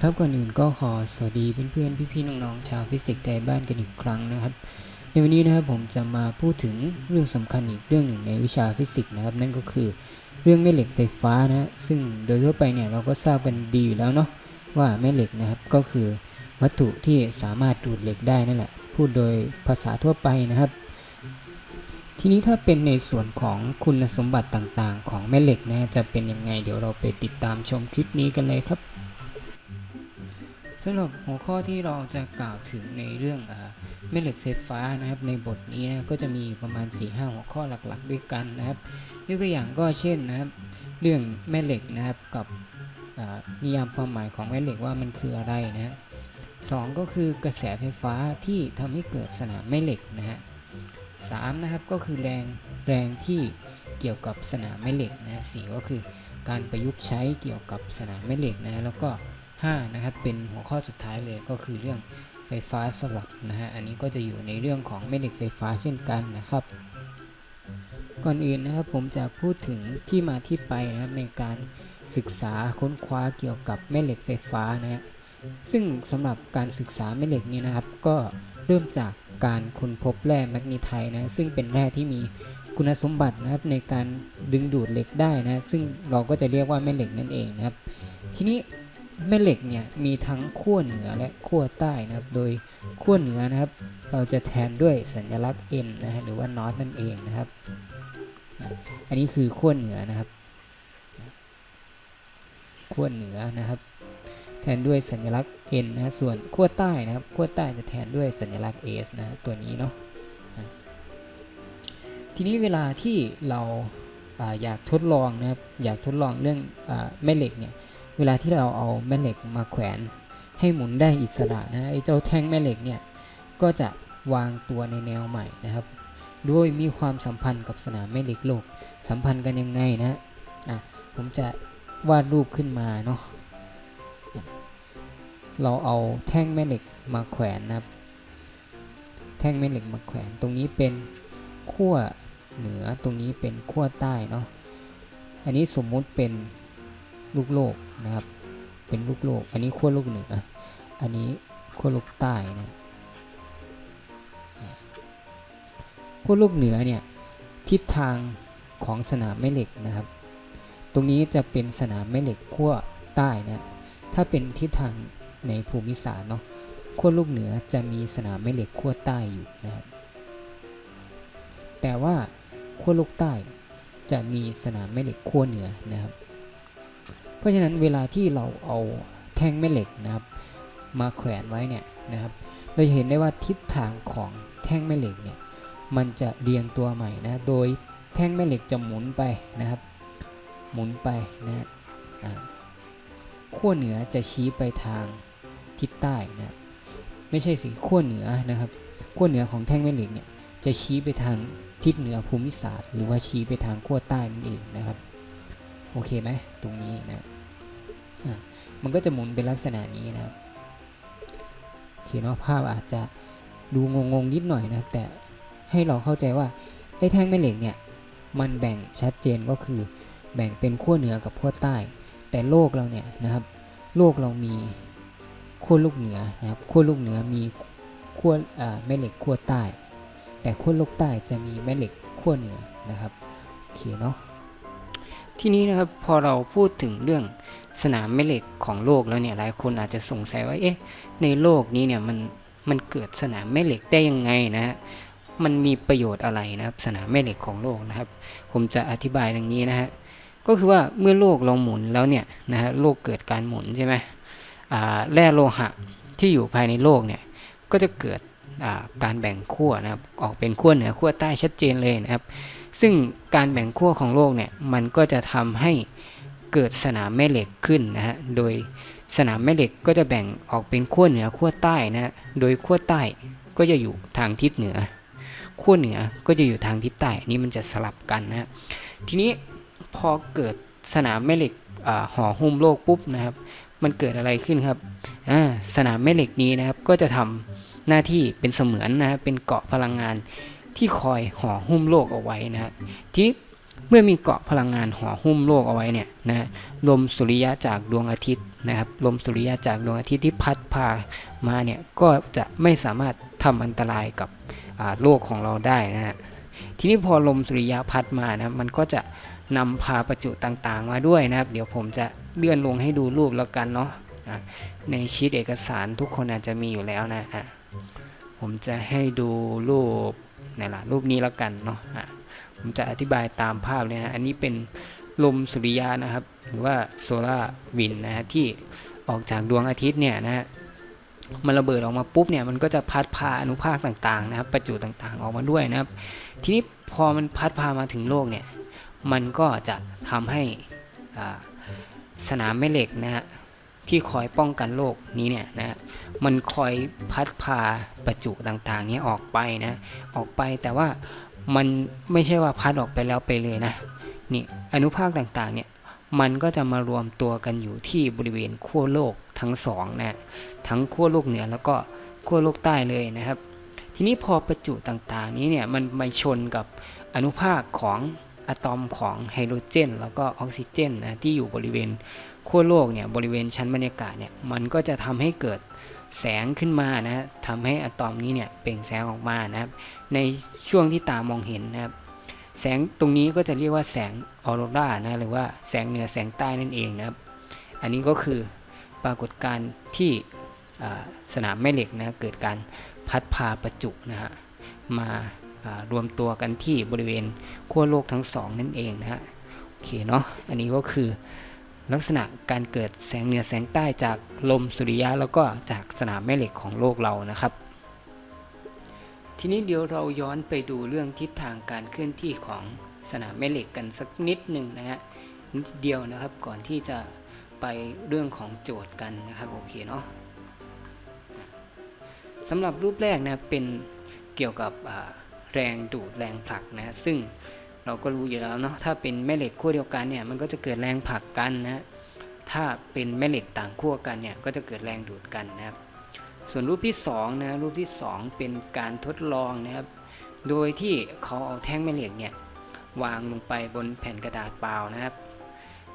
ครับก่อนอื่นก็ขอสวัสดีเพื่อนๆ พี่ๆ น้องๆ ชาวฟิสิกส์ไทยบ้านกันอีกครั้งนะครับ ในวันนี้นะครับผมจะมาพูดถึงเรื่องสำคัญอีกเรื่องหนึ่งในวิชาฟิสิกส์นะครับ นั่นก็คือเรื่องแม่เหล็กไฟฟ้านะซึ่งโดยทั่วไปเนี่ยเราก็ทราบกันดีอยู่แล้วเนาะว่าแม่เหล็กนะครับก็คือวัตถุที่สามารถดูดเหล็กได้นั่นแหละ พูดโดยภาษาทั่วไปนะครับ ทีนี้ถ้าเป็นในส่วนของคุณสมบัติต่างๆ ของแม่เหล็กนะจะเป็นยังไงเดี๋ยวเราไปติดตามชมคลิปนี้กันเลยครับ สำหรับหัวข้อที่เราจะกล่าวถึงในเรื่องอแม่เหล็กไฟฟ้านะครับ ในบทนี้นะก็จะมีประมาณ 4-5หัวข้อหลักๆ ด้วยกันนะครับยกตัวอย่างก็เช่นนะครับ เรื่องแม่เหล็กนะครับกับนิยามความหมายของแม่เหล็กว่ามันคืออะไรนะฮะสองก็คือกระแสไฟฟ้าที่ทำให้เกิดสนามแม่เหล็กนะฮะสามนะครับก็คือแรงแรงที่เกี่ยวกับสนามแม่เหล็กนะสี่ก็คือการประยุกต์ใช้เกี่ยวกับสนามแม่เหล็กนะฮะแล้วก็ 5นะครับเป็นหัวข้อสุดท้ายเลยก็คือเรื่องไฟฟ้าสลับนะฮะอันนี้ก็จะอยู่ในเรื่องของแม่เหล็กไฟฟ้าเช่นกันนะครับ ก่อนอื่นนะครับผมจะพูดถึงที่มาที่ไปนะครับในการศึกษาค้นคว้าเกี่ยวกับแม่เหล็กไฟฟ้านะฮะซึ่งสำหรับการศึกษาแม่เหล็กนี้นะครับ ก็เริ่มจากการค้นพบแร่แมกนีไทนะซึ่งเป็นแร่ที่มีคุณสมบัตินะครับในการดึงดูดเหล็กได้นะ ซึ่งเราก็จะเรียกว่าแม่เหล็กนั่นเองนะครับ ทีนี้ แม่เหล็กเนี่ยมีทั้งขั้วเหนือและขั้วใต้นะครับ โดยขั้วเหนือนะครับ เราจะแทนด้วยสัญลักษณ์ N นะฮะหรือว่า NOT นั่นเองนะครับ อันนี้คือขั้วเหนือนะครับขั้วเหนือนะครับ แทนด้วยสัญลักษณ์ N นะส่วนขั้วใต้นะครับขั้วใต้จะแทนด้วยสัญลักษณ์ S นะตัวนี้เนาะทีนี้เวลาที่เราออยากทดลองนะครับอยากทดลองเรื่องอแม่เหล็กเนี่ย เวลาที่เราเอาแม่เหล็กมาแขวนให้หมุนได้อิสระนะไอ้เจ้าแท่งแม่เหล็กเนี่ยก็จะวางตัวในแนวใหม่นะครับโดยมีความสัมพันธ์กับสนามแม่เหล็กโลก สัมพันธ์กันยังไงนะอะผมจะวาดรูปขึ้นมาเนาะอะเราเอาแท่งแม่เหล็กมาแขวนนะครับ แท่งแม่เหล็กมาแขวนตรงนี้เป็นขั้วเหนือตรงนี้เป็นขั้วใต้เนาะอันนี้สมมุติเป็น ลูกโลกนะครับ เป็นลูกโลก อันนี้ขั้วลูกเหนืออันนี้ขั้วลูกใต้นะขั้วลูกเหนือเนี่ยทิศทางของสนามแม่เหล็กนะครับ ตรงนี้จะเป็นสนามแม่เหล็กขั้วใต้นะถ้าเป็นทิศทางในภูมิศาสตร์เนาะขั้วลูกเหนือจะมีสนามแม่เหล็กขั้วใต้อยู่นะครับแต่ว่าขั้วลูกใต้จะมีสนามแม่เหล็กขั้วเหนือนะครับ ราะฉะนั้นเวลาที่เราเอาแท่งแม่เหล็กนะครับมาแขวนไว้เนี่ยนะครับ เราจะเห็นได้ว่าทิศทางของแท่งแม่เหล็กเนี่ยมันจะเรียงตัวใหม่นะโดยแท่งแม่เหล็กจะหมุนไปนะครับ หมุนไปนะขั้วเหนือจะชี้ไปทางทิศใต้นะครับไม่ใช่สิขั้วเหนือนะครับขั้วเหนือของแท่งแม่เหล็กเนี่ยจะชี้ไปทางทิศเหนือภูมิศาสตร์ หรือว่าชี้ไปทางขั้วใต้นั่นเองนะครับ โอเคไหมตรงนี้นะ มันก็จะหมุนเป็นลักษณะนี้นะครับโอเคเนาะภาพอาจจะดูงงๆนิดหน่อยนะครับ แต่ให้เราเข้าใจว่าไอ้แท่งแม่เหล็กเนี่ยมันแบ่งชัดเจนก็คือ แบ่งเป็นขั้วเหนือกับขั้วใต้ แต่โลกเราเนี่ยนะครับ โลกเรามีขั้วลูกเหนือนะครับขั้วลูกเหนือมีขั้วแม่เหล็กขั้วใต้ แต่ขั้วโลกใต้จะมีแม่เหล็กขั้วเหนือนะครับโอเคเนาะทีนี้นะครับพอเราพูดถึงเรื่อง สนามแม่เหล็กของโลกแล้วเนี่ยหลายคนอาจจะสงสัยว่าเอ๊ะในโลกนี้เนี่ยมันมันเกิดสนามแม่เหล็กได้ยังไงนะฮะมันมีประโยชน์อะไรนะครับ สนามแม่เหล็กของโลกนะครับ ผมจะอธิบายอย่างนี้นะฮะก็คือว่าเมื่อโลกเราหมุนแล้วเนี่ยนะฮะโลกเกิดการหมุนใช่ไหมอ่าแร่โลหะที่อยู่ภายในโลกเนี่ยก็จะเกิดอ่าการแบ่งขั้วนะครับออกเป็นขั้วเหนือขั้วใต้ชัดเจนเลยนะครับ ซึ่งการแบ่งขั้วของโลกเนี่ยมันก็จะทำให้ เกิดสนามแม่เหล็กขึ้นนะฮะ โดยสนามแม่เหล็กก็จะแบ่งออกเป็นขั้วเหนือขั้วใต้นะฮะ โดยขั้วใต้ก็จะอยู่ทางทิศเหนือ ขั้วเหนือก็จะอยู่ทางทิศใต้นนี้มันจะสลับกันนะฮะ ทีนี้พอเกิดสนามแม่เหล็กห่อหุ้มโลกปุ๊บนะครับ มันเกิดอะไรขึ้นครับ สนามแม่เหล็กนี้นะครับก็จะทำหน้าที่เป็นเสมือนนะฮะเป็นเกาะพลังงานที่คอยห่อหุ้มโลกเอาไว้นะฮะทีนี้ เมื่อมีเกาะพลังงานห่อหุ้มโลกเอาไว้เนี่ยนะฮะลมสุริยะจากดวงอาทิตย์นะครับลมสุริยะจากดวงอาทิตย์ที่พัดพามาเนี่ยก็จะไม่สามารถทำอันตรายกับโลกของเราได้นะฮะทีนี้พอลมสุริยะพัดมานะมันก็จะนำพาประจุต่างๆ มาด้วยนะครับ เดี๋ยวผมจะเลื่อนลงให้ดูรูปแล้วกันเนาะะในชีตเอกสารทุกคนอาจจะมีอยู่แล้วนะะผมจะให้ดูรูปไหนล่ะรูปนี้แล้วกันเนาะะ ผมจะอธิบายตามภาพเลยนะ อันนี้เป็นลมสุริยะนะครับ หรือว่าโซลาร์วินนะฮะที่ออกจากดวงอาทิตย์เนี่ยนะฮะมันระเบิดออกมาปุ๊บเนี่ยมันก็จะพัดพาอนุภาคต่างๆนะครับ ประจุต่างๆออกมาด้วยนะครับ ทีนี้พอมันพัดพามาถึงโลกเนี่ยมันก็จะทำให้สนามแม่เหล็กนะฮะที่คอยป้องกันโลกนี้เนี่ยนะฮะมันคอยพัดพาประจุต่างๆนี้ออกไปนะออกไปแต่ว่า มันไม่ใช่ว่าพัดออกไปแล้วไปเลยนะนี่อนุภาคต่างๆเนี่ยมันก็จะมารวมตัวกันอยู่ที่บริเวณขั้วโลกทั้งสองนะทั้งขั้วโลกเหนือแล้วก็ขั้วโลกใต้เลยนะครับ ทีนี้พอประจุต่างๆ นี้เนี่ยมันไปชนกับอนุภาคของอะตอมของไฮโดรเจน แล้วก็ออกซิเจนนะที่อยู่บริเวณขั้วโลกเนี่ยบริเวณชั้นบรรยากาศเนี่ยมันก็จะทำให้เกิด แสงขึ้นมานะทำให้อะตอมนี้เนี่ยเปล่งแสงออกมานะครับ ในช่วงที่ตามองเห็นนะครับ แสงตรงนี้ก็จะเรียกว่าแสงออโรรานะหรือว่าแสงเหนือแสงใต้นั่นเองนะครับ อันนี้ก็คือปรากฏการณ์ที่สนามแม่เหล็กนะเกิดการพัดพาประจุนะฮะมาอ่ารวมตัวกันที่บริเวณขั้วโลกทั้งสองนั่นเองนะฮะโอเคเนาะอันนี้ก็คือ ลักษณะการเกิดแสงเหนือแสงใต้จากลมสุริยะแล้วก็จากสนามแม่เหล็กของโลกเรานะครับ ทีนี้เดี๋ยวเราย้อนไปดูเรื่องทิศทางการเคลื่อนที่ของสนามแม่เหล็กกันสักนิดหนึ่งนะฮะนิดเดียวนะครับก่อนที่จะไปเรื่องของโจทย์กันนะครับโอเคเนาะสำหรับรูปแรกนะเป็นเกี่ยวกับแรงดูดแรงผลักนะฮะซึ่ง เราก็รู้อยู่แล้วเนาะถ้าเป็นแม่เหล็กขั้วเดียวกันเนี่ยมันก็จะเกิดแรงผลักกันนะถ้าเป็นแม่เหล็กต่างขั้วกันเนี่ยก็จะเกิดแรงดูดกันนะครับ ส่วนรูปที่2นะรูปที่ 2 เป็นการทดลองนะครับ โดยที่เขาเอาแท่งแม่เหล็กเนี่ยวางลงไปบนแผ่นกระดาษเปล่านะครับ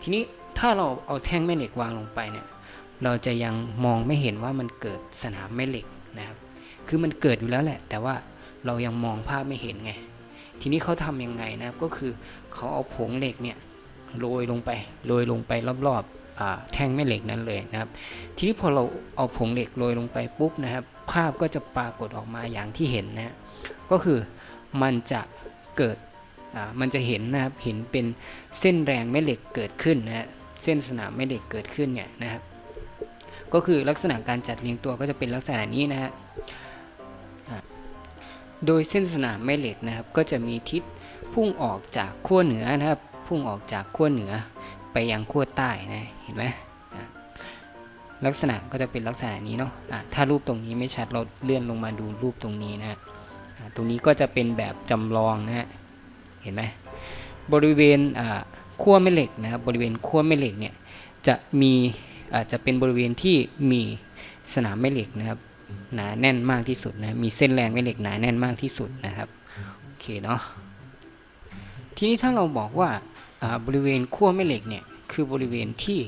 ทีนี้ถ้าเราเอาแท่งแม่เหล็กวางลงไปเนี่ยเราจะยังมองไม่เห็นว่ามันเกิดสนามแม่เหล็กนะครับ คือมันเกิดอยู่แล้วแหละ แต่ว่าเรายังมองภาพไม่เห็นไง ทีนี้เขาทำยังไงนะครับก็คือเขาเอาผงเหล็กเนี่ยโรยลงไปโรยลงไปรอบๆแท่งแม่เหล็กนั้นเลยนะครับ ทีนี้พอเราเอาผงเหล็กโรยลงไปปุ๊บนะครับ ภาพก็จะปรากฏออกมาอย่างที่เห็นนะฮะก็คือมันจะเกิดมันจะเห็นนะครับเห็นเป็นเส้นแรงแม่เหล็กเกิดขึ้นนะฮะเส้นสนามแม่เหล็กเกิดขึ้นเนี่ยนะครับ ก็คือลักษณะการจัดเรียงตัวก็จะเป็นลักษณะนี้นะฮะ โดยเส้นสนามแม่เหล็กนะครับ ก็จะมีทิศพุ่งออกจากขั้วเหนือนะครับ พุ่งออกจากขั้วเหนือไปยังขั้วใต้นะเห็นไหมลักษณะก็จะเป็นลักษณะนี้เนาะะถ้ารูปตรงนี้ไม่ชัดเราเลื่อนลงมาดูรูปตรงนี้นะตรงนี้ก็จะเป็นแบบจำลองนะฮะเห็นไหมบริเวณขั้วแม่เหล็กนะครับบริเวณขั้วแม่เหล็กเนี่ยจะมีอาจจะเป็นบริเวณที่มีสนามแม่เหล็กนะครับ หนาแน่นมากที่สุดนะมีเส้นแรงแม่เหล็กหนาแน่นมากที่สุดนะครับโอเคเนาะทีนี้ถ้าเราบอกว่าบริเวณขั้วแม่เหล็กเนี่ยคือบริเวณที่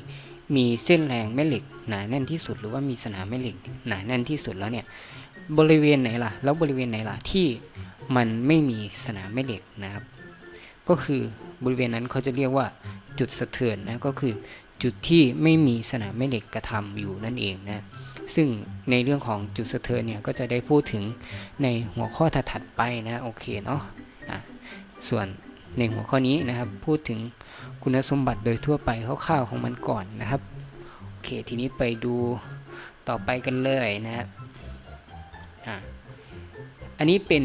มีเส้นแรงแม่เหล็กหนาแน่นที่สุด หรือว่ามีสนามแม่เหล็กหนาแน่นที่สุดแล้วเนี่ยบริเวณไหนล่ะแล้วบริเวณไหนล่ะที่มันไม่มีสนามแม่เหล็กนะครับ ก็คือบริเวณนั้นเขาจะเรียกว่าจุดสะเทือนนะก็คือ จุดที่ไม่มีสนามแม่เหล็กกระทำอยู่นั่นเองนะซึ่งในเรื่องของจุดสะเทือนเนี่ยก็จะได้พูดถึงในหัวข้อถัดไปนะโอเคเนาะอะส่วนในหัวข้อนี้นะครับพูดถึงคุณสมบัติโดยทั่วไปคร่าวๆของมันก่อนนะครับโอเคทีนี้ไปดูต่อไปกันเลยนะครับอะอันนี้เป็น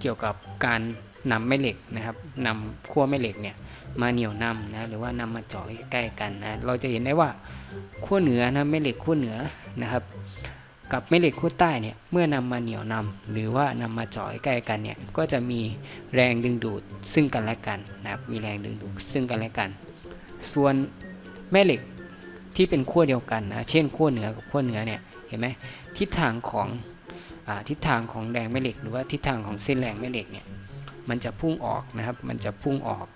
เกี่ยวกับการ นำแม่เหล็กนะครับนำขั้วแม่เหล็กเนี่ยมาเหนี่ยวนำนะหรือว่านำมาเจาะใกล้กันนะเราจะเห็นได้ว่าขั้วเหนือนะแม่เหล็กขั้วเหนือนะครับ กับแม่เหล็กขั้วใต้เนี่ยเมื่อนำมาเหนี่ยวนำหรือว่านำมาเจาะใกล้กันเนี่ยก็จะมีแรงดึงดูดซึ่งกันและกันนะครับมีแรงดึงดูดซึ่งกันและกัน ส่วนแม่เหล็กที่เป็นขั้วเดียวกันนะเช่นขั้วเหนือกับขั้วเหนือเนี่ยเห็นไหมทิศทางของอทิศทางของแรงแม่เหล็ก หรือว่าทิศทางของเส้นแรงแม่เหล็กเนี่ย มันจะพุ่งออกนะครับ มันจะพุ่งออก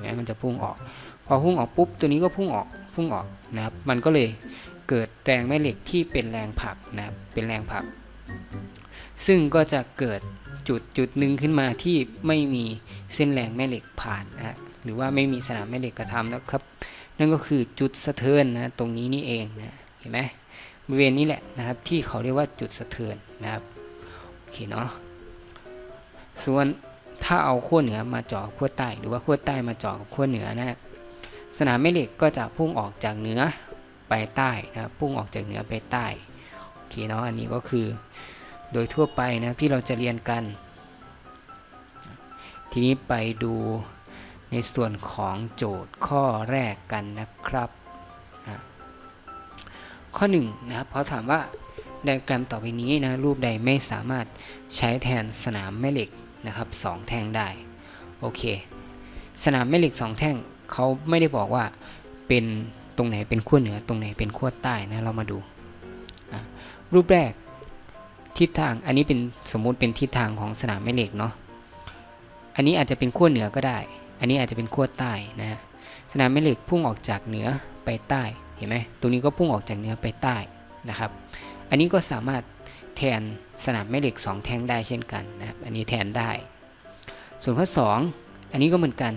นไหมมันจะพุ่งออก พอพุ่งออกปุ๊บตัวนี้ก็พุ่งออกพุ่งออกนะครับ มันก็เลยเกิดแรงแม่เหล็กที่เป็นแรงผลักนะครับเป็นแรงผลัก ซึ่งก็จะเกิดจุดจุดหนึ่งขึ้นมาที่ไม่มีเส้นแรงแม่เหล็กผ่านนะฮะหรือว่าไม่มีสนามแม่เหล็กกระทำนะครับ นั่นก็คือจุดสะเทือนนะตรงนี้นี่เองนะเห็นไหมบริเวณนี้แหละนะครับที่เขาเรียกว่าจุดสะเทือนนะครับโอเคเนาะส่วน ถ้าเอาขั้วเหนือมาเจาะขั้วใต้ หรือว่าขั้วใต้มาเจาะกับขั้วเหนือนะสนามแม่เหล็กก็จะพุ่งออกจากเหนือไปใต้นะครับพุ่งออกจากเหนือไปใต้โอเคเนาะอันนี้ก็คือโดยทั่วไปนะที่เราจะเรียนกัน ทีนี้ไปดูในส่วนของโจทย์ข้อแรกกันนะครับอะข้อ1นงนะครับเขาถามว่าไดแกรมต่อไปนี้นะรูปใดไม่สามารถใช้แทนสนามแม่เหล็ก นะครับสองแท่งได้โอเค สนามแม่เหล็กสองแท่งเขาไม่ได้บอกว่าเป็นตรงไหนเป็นขั้วเหนือตรงไหนเป็นขั้วใต้นะเรามาดู รูปแรกทิศทางอันนี้เป็นสมมุติเป็นทิศทางของสนามแม่เหล็กเนาะอันนี้อาจจะเป็นขั้วเหนือก็ได้ อันนี้อาจจะเป็นขั้วใต้นะฮะสนามแม่เหล็กพุ่งออกจากเหนือไปใต้เห็นไหมตรงนี้ก็พุ่งออกจากเหนือไปใต้นะครับ อันนี้ก็สามารถแทน สนามแม่เหล็ก 2 แท่งได้เช่นกันนะครับ อันนี้แทนได้ ส่วนข้อ 2 อันนี้ก็เหมือนกัน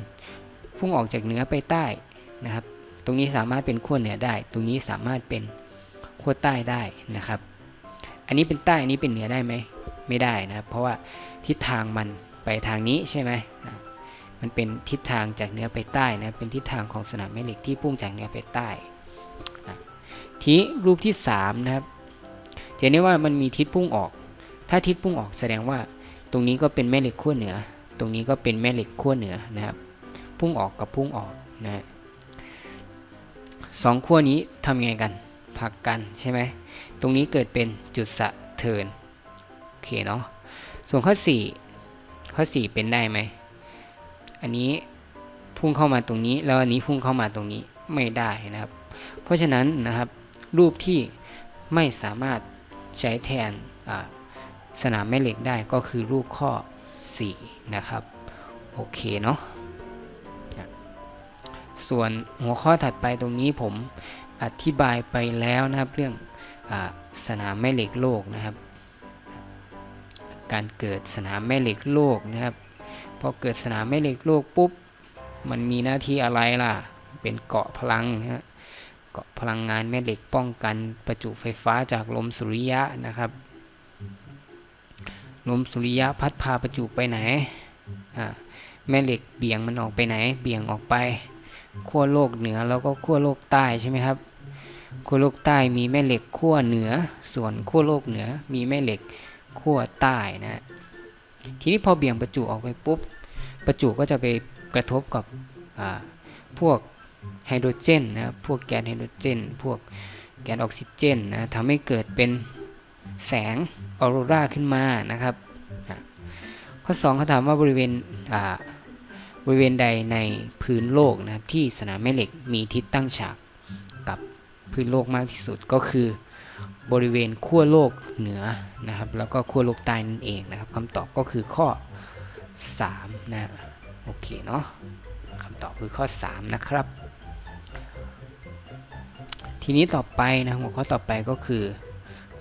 พุ่งออกจากเหนือไปใต้นะครับ ตรงนี้สามารถเป็นขั้วเหนือได้ ตรงนี้สามารถเป็นขั้วใต้ได้นะครับ อันนี้เป็นใต้อันนี้เป็นเหนือได้ไหมไม่ได้นะครับ เพราะว่าทิศทางมันไปทางนี้ใช่ไหมมันเป็นทิศทางจากเหนือไปใต้นะเป็นทิศทางของสนามแม่เหล็กที่พุ่งจากเหนือไปใต้ทีรูปที่3นะครับจะเห็นได้ว่ามันมีทิศพุ่งออก ถ้าทิศพุ่งออกแสดงว่าตรงนี้ก็เป็นแม่เหล็กขั้วเหนือ ตรงนี้ก็เป็นแม่เหล็กขั้วเหนือนะครับ พุ่งออกกับพุ่งออกนะฮะสองขั้วนี้ทำยังไงกันผลักกันใช่ไหมตรงนี้เกิดเป็นจุดสะเทินโอเคเนาะส่วนข้อ 4 ข้อ 4 เป็นได้ไหมอันนี้พุ่งเข้ามาตรงนี้ แล้วอันนี้พุ่งเข้ามาตรงนี้ไม่ได้นะครับ เพราะฉะนั้นนะครับรูปที่ไม่สามารถใช้แทนอ่า สนามแม่เหล็กได้ก็คือรูปข้อ 4 นะครับ โอเคเนาะส่วนหัวข้อถัดไปตรงนี้ผมอธิบายไปแล้วนะครับเรื่องอสนามแม่เหล็กโลกนะครับ การเกิดสนามแม่เหล็กโลกนะครับพอเกิดสนามแม่เหล็กโลกปุ๊บมันมีหน้าที่อะไรล่ะ เป็นเกาะพลังนะฮะเกาะพลังงานแม่เหล็กป้องกันประจุไฟฟ้าจากลมสุริยะนะครับ ลมสุริยะพัดพาประจุไปไหนแม่เหล็กเบี่ยงมันออกไปไหน เบี่ยงออกไปขั้วโลกเหนือแล้วก็ขั้วโลกใต้ใช่ไหมครับขั้วโลกใต้มีแม่เหล็กขั้วเหนือ ส่วนขั้วโลกเหนือมีแม่เหล็กขั้วใต้นะทีนี้พอเบี่ยงประจุออกไปปุ๊บประจุก็จะไปกระทบกับพวกไฮโดรเจนนะพวกแก๊สไฮโดรเจน พวกแก๊สออกซิเจนนะทำให้เกิดเป็น แสงออโรราขึ้นมานะครับข้อ2เขาถามว่าบริเวณบริเวณใดในพื้นโลกนะครับที่สนามแม่เหล็กมีทิศตั้งฉากกับพื้นโลกมากที่สุดก็คือบริเวณขั้วโลกเหนือนะครับ แล้วก็ขั้วโลกใต้นั่นเองนะครับคำตอบก็คือข้อ 3 นะโอเคเนาะคำตอบคือข้อ 3 นะครับ ทีนี้ต่อไปนะหัวข้อต่อไปก็คือ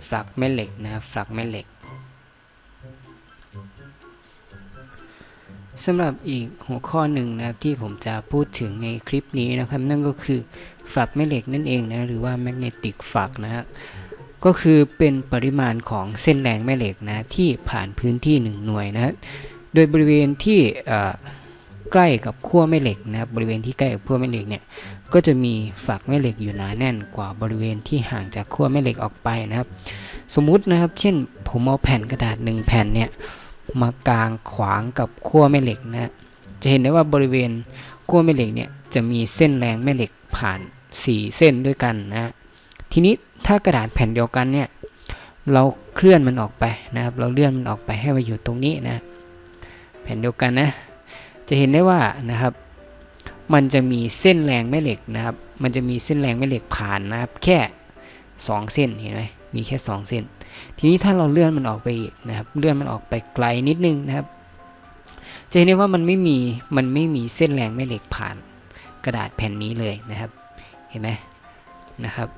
ฟลักแม่เหล็กนะฟลักแม่เหล็กสำหรับอีกหัวข้อหนึ่งนะครับที่ผมจะพูดถึงในคลิปนี้นะครับ นั่นก็คือฟลักแม่เหล็กนั่นเองนะหรือว่าแมกเนติกฟลักนะฮะก็คือเป็นปริมาณของเส้นแรงแม่เหล็กนะที่ผ่านพื้นที่1หน่วยนะโดยบริเวณที่ ใกล้กับขั้วแม่เหล็กนะครับบริเวณที่ใกล้กับขั้วแม่เหล็กเนี่ยก็จะมีฝักแม่เหล็กอยู่หนาแน่นกว่าบริเวณที่ห่างจากขั้วแม่เหล็กออกไปนะครับ สมมุตินะครับ เช่น ผมเอาแผ่นกระดาษหนึ่งแผ่นเนี่ยมากางขวางกับขั้วแม่เหล็กนะจะเห็นได้ว่าบริเวณขั้วแม่เหล็กเนี่ยจะมีเส้นแรงแม่เหล็กผ่าน 4 เส้นด้วยกันนะทีนี้ถ้ากระดาษแผ่นเดียวกันเนี่ยเราเคลื่อนมันออกไปนะครับ เราเลื่อนมันออกไปให้มาอยู่ตรงนี้นะ แผ่นเดียวกันนะ จะเห็นได้ว่านะครับมันจะมีเส้นแรงแม่เหล็กนะครับ มันจะมีเส้นแรงแม่เหล็กผ่านนะครับ แค่ 2 เส้นเห็นไหมมีแค่ 2 เส้น ทีนี้ถ้าเราเลื่อนมันออกไปอีกนะครับ เลื่อนมันออกไปไกลนิดนึงนะครับ จะเห็นได้ว่ามันไม่มี มันไม่มีเส้นแรงแม่เหล็กผ่านกระดาษแผ่นนี้เลยนะครับ เห็นไหมนะครับ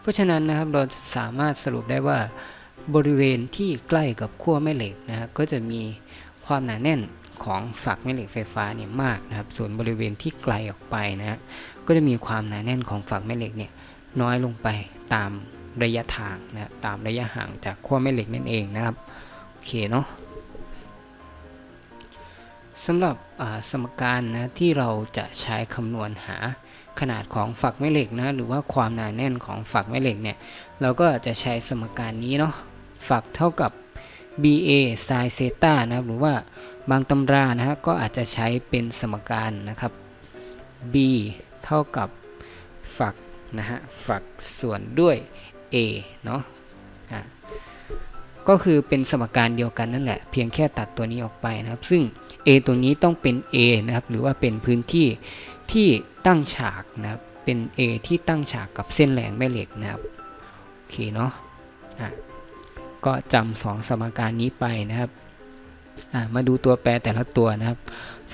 เพราะฉะนั้นนะครับเราสามารถสรุปได้ว่าบริเวณที่ใกล้กับขั้วแม่เหล็กนะฮะก็จะมีความหนาแน่น ของฝักแม่เหล็กไฟฟ้าเนี่ยมากนะครับ ส่วนบริเวณที่ไกลออกไปนะฮะก็จะมีความหนาแน่นของฝักแม่เหล็กเนี่ยน้อยลงไปตามระยะทางนะตามระยะห่างจากขั้วแม่เหล็กนั่นเองนะครับโอเคเนาะสำหรับสมการนะที่เราจะใช้คำนวณหาขนาดของฝักแม่เหล็กนะหรือว่าความหนาแน่นของฝักแม่เหล็กเนี่ยเราก็จะใช้สมการนี้เนาะฝักเท่ากับ BA sin เซตานะครับหรือว่า บางตำรานะฮะก็อาจจะใช้เป็นสมการนะครับ B เท่ากับฝักนะฮะฝักส่วนด้วย A เนาะะก็คือเป็นสมการเดียวกันนั่นแหละเพียงแค่ตัดตัวนี้ออกไปนะครับ ซึ่ง A ตัวนี้ต้องเป็น A นะครับหรือว่าเป็นพื้นที่ที่ตั้งฉากนะครับเป็น A ที่ตั้งฉากกับเส้นแหลงแม่เหล็กนะครับโอเคเนาะะก็จำสองสมการนี้ไปนะครับ มาดูตัวแปรแต่ละตัวนะครับ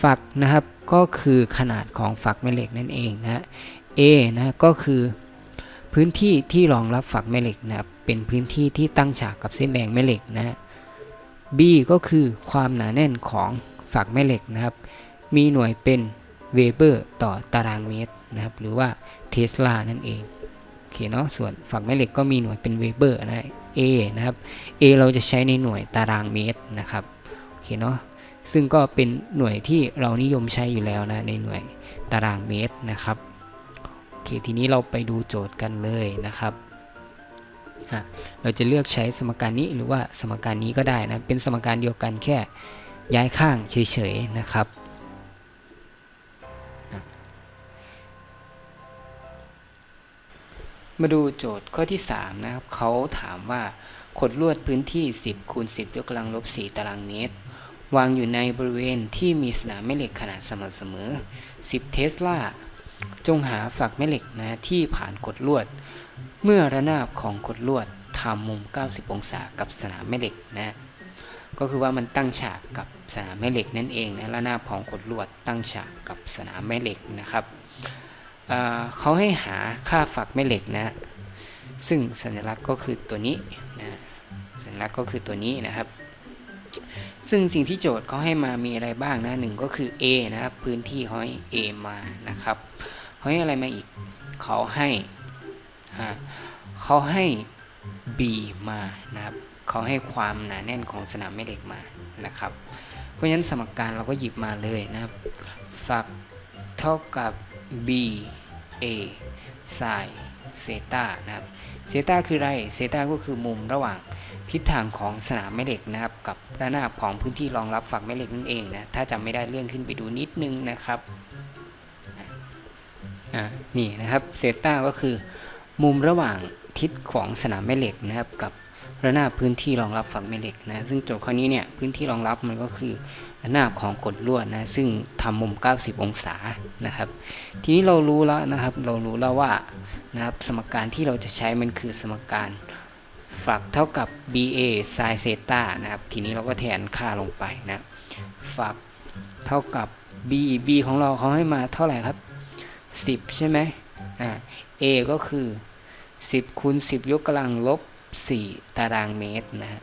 ฝักนะครับก็คือขนาดของฝักแม่เหล็กนั่นเองนะ A นะก็คือพื้นที่ที่รองรับฝักแม่เหล็กนะครับเป็นพื้นที่ที่ตั้งฉากกับเส้นแรงแม่เหล็กนะ B ก็คือความหนาแน่นของฝักแม่เหล็กนะครับ มีหน่วยเป็นเวเบอร์ต่อตารางเมตรนะครับ หรือว่าเทสลานั่นเองโอเคเนาะส่วนฝักแม่เหล็กก็มีหน่วยเป็นเวเบอร์นะ A นะครับ A เราจะใช้ในหน่วยตารางเมตรนะครับ เคเนาะซึ่งก็เป็นหน่วยที่เรานิยมใช้อยู่แล้วนะในหน่วยตารางเมตรนะครับโอเคทีนี้เราไปดูโจทย์กันเลยนะครับเราจะเลือกใช้สมการนี้หรือว่าสมการนี้ก็ได้นะเป็นสมการเดียวกันแค่ย้ายข้างเฉยๆนะครับมาดูโจทย์ข้อที่ 3 นะครับเขาถามว่าขดลวดพื้นที่ 10คูณ10 ยกกำลังลบ 4 ตารางเมตร วางอยู่ในบริเวณที่มีสนามแม่เหล็กขนาดสม่ำเสมอ 10 เทสลา จงหาฝักแม่เหล็กนะที่ผ่านกดลวด เมื่อระนาบของกดลวดทำมุม 90 องศากับสนามแม่เหล็กนะ ก็คือว่ามันตั้งฉากกับสนามแม่เหล็กนั่นเองนะระนาบของกดลวดตั้งฉากกับสนามแม่เหล็กนะครับเขาให้หาค่าฝักแม่เหล็กนะ ซึ่งสัญลักษณ์ก็คือตัวนี้นะ สัญลักษณ์ก็คือตัวนี้นะครับ ซึ่งสิ่งที่โจทย์เขาให้มามีอะไรบ้างนะหนึ่งก็คือ A นะครับพื้นที่เขาให้ A มานะครับเขาให้อะไรมาอีกเขาให้เขาให้ B มานะครับเขาให้ความหนาแน่นของสนามแม่เหล็กมานะครับ เพราะฉะนั้นสมการเราก็หยิบมาเลยนะครับฝักเท่ากับ b a ไซ เซตานะครับเซตาคืออะไรเซตาก็คือมุมระหว่างทิศทางของสนามแม่เหล็กนะครับกับด้านหน้าของพื้นที่รองรับฝักแม่เหล็กนั่นเองนะถ้าจำไม่ได้เลื่อนขึ้นไปดูนิดนึงนะครับอ่านี่นะครับเซตาก็คือมุมระหว่างทิศของสนามแม่เหล็กนะครับกับ ระนาบพื้นที่รองรับฝักแม่เหล็กนะซึ่งโจทย์ข้อนี้เนี่ยพื้นที่รองรับมันก็คือระนาบของกดลวดนะซึ่งทำมุม 90 องศานะครับ ทีนี้เรารู้แล้วนะครับเรารู้แล้วว่านะครับสมการที่เราจะใช้มันคือสมการฝักเท่ากับ BA sin เซตานะครับทีนี้เราก็แทนค่าลงไปนะฝักเท่ากับ B B ของเราเขาให้มาเท่าไหร่ครับ 10 ใช่ไหมอ่า A ก็คือ 10คูณ10 ยกกำลังลบ 4 ตารางเมตรนะฮะ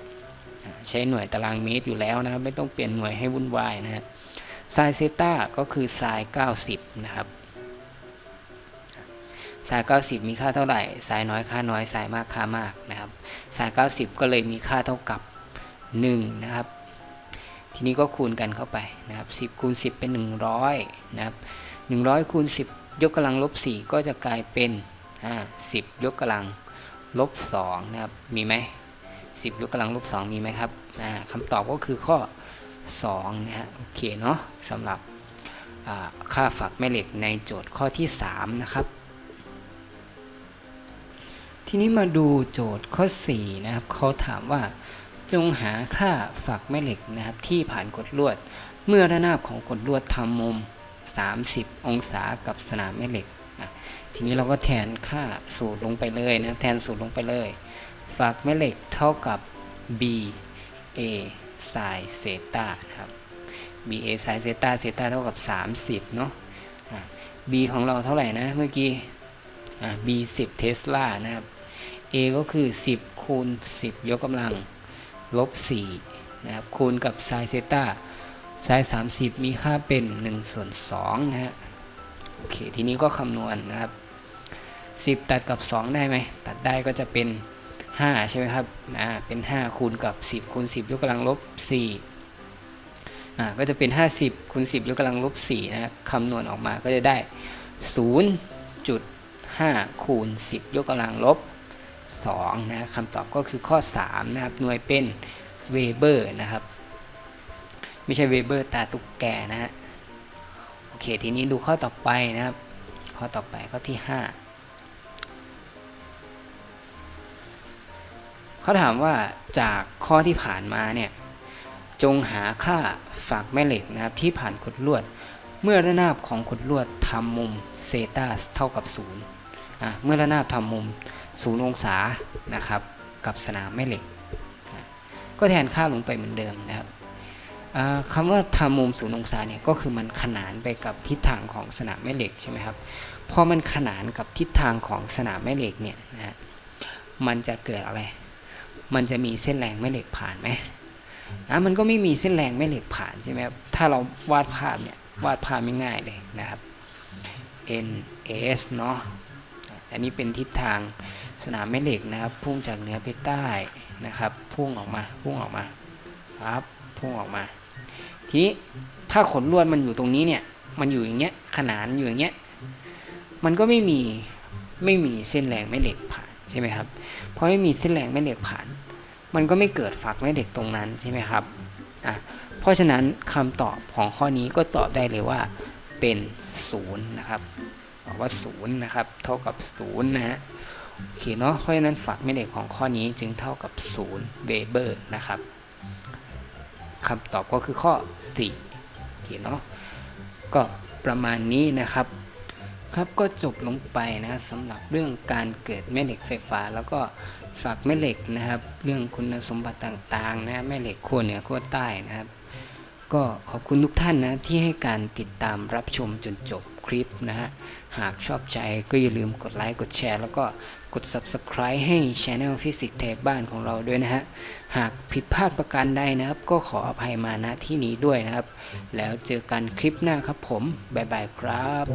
ใช้หน่วยตารางเมตรอยู่แล้วนะครับ ไม่ต้องเปลี่ยนหน่วยให้วุ่นวายนะฮะไซน์เซต้าก็คือไซน์90 นะครับไซน์90 มีค่าเท่าไหร่ไซน์น้อยค่าน้อยไซน์มากค่ามากนะครับไซน์90 ก็เลยมีค่าเท่ากับ 1 นะครับ ทีนี้ก็คูณกันเข้าไปนะครับ 10คูณ10 เป็น 100 นะครับ 100คูณ10 ยกกำลังลบ 4 ก็จะกลายเป็น10ยกกำลัง ลบ2นะครับ มีไหม10ยกกำลังลบ2มีไหมครับคำตอบก็คือข้อ2นะฮะโอเคเนาะสำหรับค่าฝักแม่เหล็กในโจทย์ข้อที่ 3 นะครับ ทีนี้มาดูโจทย์ข้อ 4 นะครับเขาถามว่าจงหาค่าฝักแม่เหล็กนะครับที่ผ่านกดลวด เมื่อระนาบของกดลวดทำมุม 30 องศากับสนามแม่เหล็ก ทีนี้เราก็แทนค่าสูตรลงไปเลยนะแทนสูตรลงไปเลยฝักแม่เหล็กเท่ากับ b a ไซเซตาครับ BA ไซน์เซตาเซตาเท่ากับ 30 เนาะะ B ของเราเท่าไหร่นะเมื่อกี้ B 10เทสลานะครับ A ก็คือ 10 คูณ 10 ยกกำลังลบ4นะครับคูณกับไซน์เซตาไซน์30 มีค่าเป็น1ส่วน2นะฮะโอเค ทีนี้ก็คำนวณนะครับ 10 ตัดกับ 2 ได้ไหมตัดได้ก็จะเป็น 5 ใช่ไหมครับอ่าเป็น5คูณกับ 10คูณ10 ยกกำลังลบ4อ่าก็จะเป็น 50คูณ10 ยกกำลังลบ4นะคำนวณออกมาก็จะได้ 0.5คูณ10 ยกกำลังลบ2นะคำตอบก็คือข้อ 3 นะครับหน่วยเป็นเวเบอร์นะครับ ไม่ใช่เวเบอร์ตาตุกแกนะฮะโอเคทีนี้ดูข้อต่อไปนะครับ ข้อต่อไปข้อที่ 5 เขาถามว่าจากข้อที่ผ่านมาเนี่ยจงหาค่าฝากแม่เหล็กนะครับที่ผ่านขดลวด เมื่อระนาบของขดลวดทำมุมเซตาเท่ากับ0อะเมื่อระนาบทำมุม0องศานะครับกับสนามแม่เหล็กนะก็แทนค่าลงไปเหมือนเดิมนะครับคำว่าทำมุม0องศาเนี่ยก็คือมันขนานไปกับทิศทางของสนามแม่เหล็กใช่ไหมครับพอมันขนานกับทิศทางของสนามแม่เหล็กเนี่ยนะมันจะเกิดอะไร มันจะมีเส้นแรงแม่เหล็กผ่านไหมอะมันก็ไม่มีเส้นแรงแม่เหล็กผ่านใช่ไหมครับถ้าเราวาดภาพเนี่ยวาดภาพไม่ง่ายเลยนะครับ N S เนาะอันนี้เป็นทิศทางสนามแม่เหล็กนะครับ พุ่งจากเหนือไปใต้นะครับ พุ่งออกมาพุ่งออกมาครับพุ่งออกมา ทีนี้ถ้าขนลวดมันอยู่ตรงนี้เนี่ยมันอยู่อย่างเงี้ยขนานอยู่อย่างเงี้ยมันก็ไม่มีไม่มีเส้นแรงแม่เหล็กผ่าน ใช่ไหมครับ เพราะไม่มีเส้นแรงแม่เหล็กผ่าน มันก็ไม่เกิดฝักแม่เหล็กตรงนั้นใช่ไหมครับอะเพราะฉะนั้นคำตอบของข้อนี้ก็ตอบได้เลยว่าเป็น0นะครับบอกว่า0นะครับเท่ากับ0นะฮะโอเคเนาะเพราะฉะนั้นฝักแม่เหล็กของข้อนี้จึงเท่ากับ0เวเบอร์นะครับคำตอบก็คือข้อ4โอเคเนาะก็ประมาณนี้นะครับ ครับก็จบลงไปนะสำหรับเรื่องการเกิดแม่เหล็กไฟฟ้า แล้วก็ฝากแม่เหล็กนะครับ เรื่องคุณสมบัติต่างๆนะแม่เหล็กขั้วเหนือขั้วใต้นะครับ ก็ขอบคุณทุกท่านนะที่ให้การติดตามรับชมจนจบ คลิปนะฮะ หากชอบใจก็อย่าลืมกดไลค์กดแชร์ แล้วก็กด Subscribe ให้ Channel Physics Tech บ้านของเราด้วยนะฮะ หากผิดพลาดประการใดนะครับ ก็ขออภัยมาณที่นี้ด้วยนะครับ แล้วเจอกันคลิปหน้าครับผม บ๊ายบายครับ